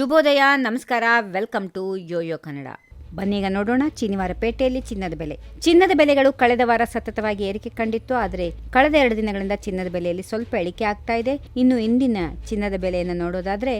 ಶುಭೋದಯ, ನಮಸ್ಕಾರ, welcome to YoYo Kannada. ಬನ್ನೀಗ ನೋಡೋಣ ಶನಿವಾರ ಪೇಟೆಯಲ್ಲಿ ಚಿನ್ನದ ಬೆಲೆ. ಚಿನ್ನದ ಬೆಲೆಗಳು ಕಳೆದ ವಾರ ಸತತವಾಗಿ ಏರಿಕೆ ಕಂಡಿತ್ತು, ಆದರೆ ಕಳೆದ ಎರಡು ದಿನಗಳಿಂದ ಚಿನ್ನದ ಬೆಲೆಯಲ್ಲಿ ಸ್ವಲ್ಪ ಇಳಿಕೆ ಆಗ್ತಾ ಇದೆ. ಇನ್ನು ಇಂದಿನ ಚಿನ್ನದ ಬೆಲೆಯನ್ನು ನೋಡೋದಾದ್ರೆ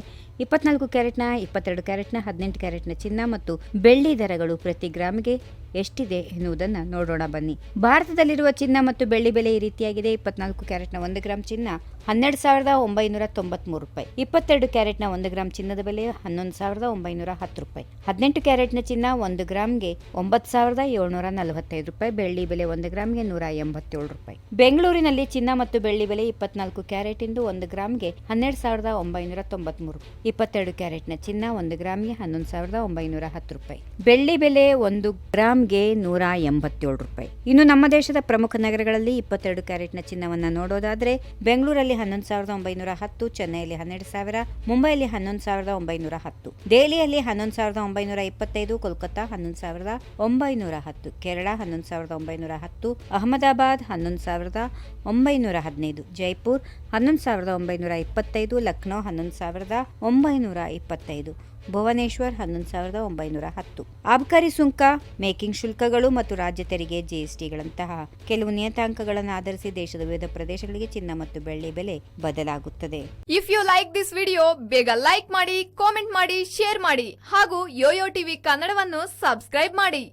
ಇಪ್ಪತ್ನಾಲ್ಕು ಕ್ಯಾರೆಟ್ನ, ಇಪ್ಪತ್ತೆರಡು ಕ್ಯಾರೆಟ್ನ, ಹದಿನೆಂಟು ಕ್ಯಾರೆಟ್ನ ಚಿನ್ನ ಮತ್ತು ಬೆಳ್ಳಿ ದರಗಳು ಪ್ರತಿ ಗ್ರಾಮಿಗೆ ಎಷ್ಟಿದೆ ಎನ್ನುವುದನ್ನು ನೋಡೋಣ ಬನ್ನಿ. ಭಾರತದಲ್ಲಿರುವ ಚಿನ್ನ ಮತ್ತು ಬೆಳ್ಳಿ ಬೆಲೆ ಈ ರೀತಿಯಾಗಿದೆ. ಇಪ್ಪತ್ನಾಲ್ಕು ಕ್ಯಾರೆಟ್ನ ಒಂದು ಗ್ರಾಮ್ ಚಿನ್ನ ಹನ್ನೆರಡು ಸಾವಿರದ ಒಂಬೈನೂರ ತೊಂಬತ್ಮೂರು ರೂಪಾಯಿ. ಇಪ್ಪತ್ತೆರಡು ಕ್ಯಾರೆಟ್ನ ಒಂದು ಗ್ರಾಮ್ ಚಿನ್ನದ ಬೆಲೆ ಹನ್ನೊಂದು ಸಾವಿರದ ಒಂಬೈನೂರ ಹತ್ತು ರೂಪಾಯಿ. ಹದಿನೆಂಟು ಕ್ಯಾರೆಟ್ನ ಚಿನ್ನ ಒಂದು ಗ್ರಾಮ್ಗೆ ಒಂಬತ್ತು ಸಾವಿರದ ಏಳ್ನೂರ ನಲವತ್ತೈದು ರೂಪಾಯಿ. ಬೆಳ್ಳಿ ಬೆಲೆ ಒಂದು ಗ್ರಾಮ್ಗೆ ನೂರ ಎಂಬತ್ತೇಳು ರೂಪಾಯಿ. ಬೆಂಗಳೂರಿನಲ್ಲಿ ಚಿನ್ನ ಮತ್ತು ಬೆಳ್ಳಿ ಬೆಲೆ ಇಪ್ಪತ್ನಾಲ್ಕು ಕ್ಯಾರೆಟ್ ಇಂದು ಒಂದು ಗ್ರಾಮ್ಗೆ ಹನ್ನೆರಡು ಸಾವಿರದ ಒಂಬೈನೂರ ತೊಂಬತ್ಮೂರು ಇಪ್ಪತ್ತೆರಡು ಕ್ಯಾರೆಟ್ನ ಚಿನ್ನ ಒಂದು ಗ್ರಾಮ್ಗೆ ಹನ್ನೊಂದು ಸಾವಿರದ ಒಂಬೈನೂರ ಹತ್ತು ರೂಪಾಯಿ. ಬೆಳ್ಳಿ ಬೆಲೆ ಒಂದು ಗ್ರಾಮ್ಗೆ ನೂರ ಎಂಬತ್ತೇಳು ರೂಪಾಯಿ. ಇನ್ನು ನಮ್ಮ ದೇಶದ ಪ್ರಮುಖ ನಗರಗಳಲ್ಲಿ ಇಪ್ಪತ್ತೆರಡು ಕ್ಯಾರೆಟ್ನ ಚಿನ್ನವನ್ನು ನೋಡೋದಾದ್ರೆ, ಬೆಂಗಳೂರಲ್ಲಿ ಹನ್ನೊಂದು ಸಾವಿರದ ಒಂಬೈನೂರ ಹತ್ತು, ಚೆನ್ನೈಯಲ್ಲಿ ಹನ್ನೆರಡು ಸಾವಿರ, ಮುಂಬೈಯಲ್ಲಿ ಹನ್ನೊಂದು ಸಾವಿರದ ಒಂಬೈನೂರ ಹತ್ತು, ದೆಹಲಿಯಲ್ಲಿ ಹನ್ನೊಂದು ಸಾವಿರದ ಒಂಬೈನೂರ ಇಪ್ಪತ್ತೈದು, ಕೋಲ್ಕತ್ತಾ ಹನ್ನೊಂದು ಸಾವಿರದ ಒಂಬೈನೂರ ಹತ್ತು, ಕೇರಳ ಹನ್ನೊಂದು ಸಾವಿರದ ಒಂಬೈನೂರ ಹತ್ತು, ಅಹಮದಾಬಾದ್ ಹನ್ನೊಂದು ಸಾವಿರದ ಒಂಬೈನೂರ ಹದಿನೈದು, ಜೈಪುರ್ ಹನ್ನೊಂದು ಸಾವಿರದ ಒಂಬೈನೂರ ಇಪ್ಪತ್ತೈದು, ಲಕ್ನೋ ಹನ್ನೊಂದು ಸಾವಿರದ ಒಂಬೈನೂರ ಇಪ್ಪತ್ತೈದು, ಭುವನೇಶ್ವರ್ ಹನ್ನೊಂದು ಸಾವಿರದ ಒಂಬೈನೂರ ಹತ್ತು. ಆಬಕಾರಿ ಸುಂಕ, ಮೇಕಿಂಗ್ ಶುಲ್ಕಗಳು ಮತ್ತು ರಾಜ್ಯ ತೆರಿಗೆ ಜಿಎಸ್ಟಿಗಳಂತಹ ಕೆಲವು ನಿಯತಾಂಕಗಳನ್ನು ಆಧರಿಸಿ ದೇಶದ ವಿವಿಧ ಪ್ರದೇಶಗಳಿಗೆ ಚಿನ್ನ ಮತ್ತು ಬೆಳ್ಳಿ ಬೆಲೆ ಬದಲಾಗುತ್ತದೆ. If you like this video ಬೇಗ ಲೈಕ್ ಮಾಡಿ ಕಾಮೆಂಟ್ ಮಾಡಿ ಶೇರ್ ಮಾಡಿ ಹಾಗೂ ಯೋಯೋ ಟಿವಿ ಕನ್ನಡವನ್ನು ಸಬ್ಸ್ಕ್ರೈಬ್ ಮಾಡಿ.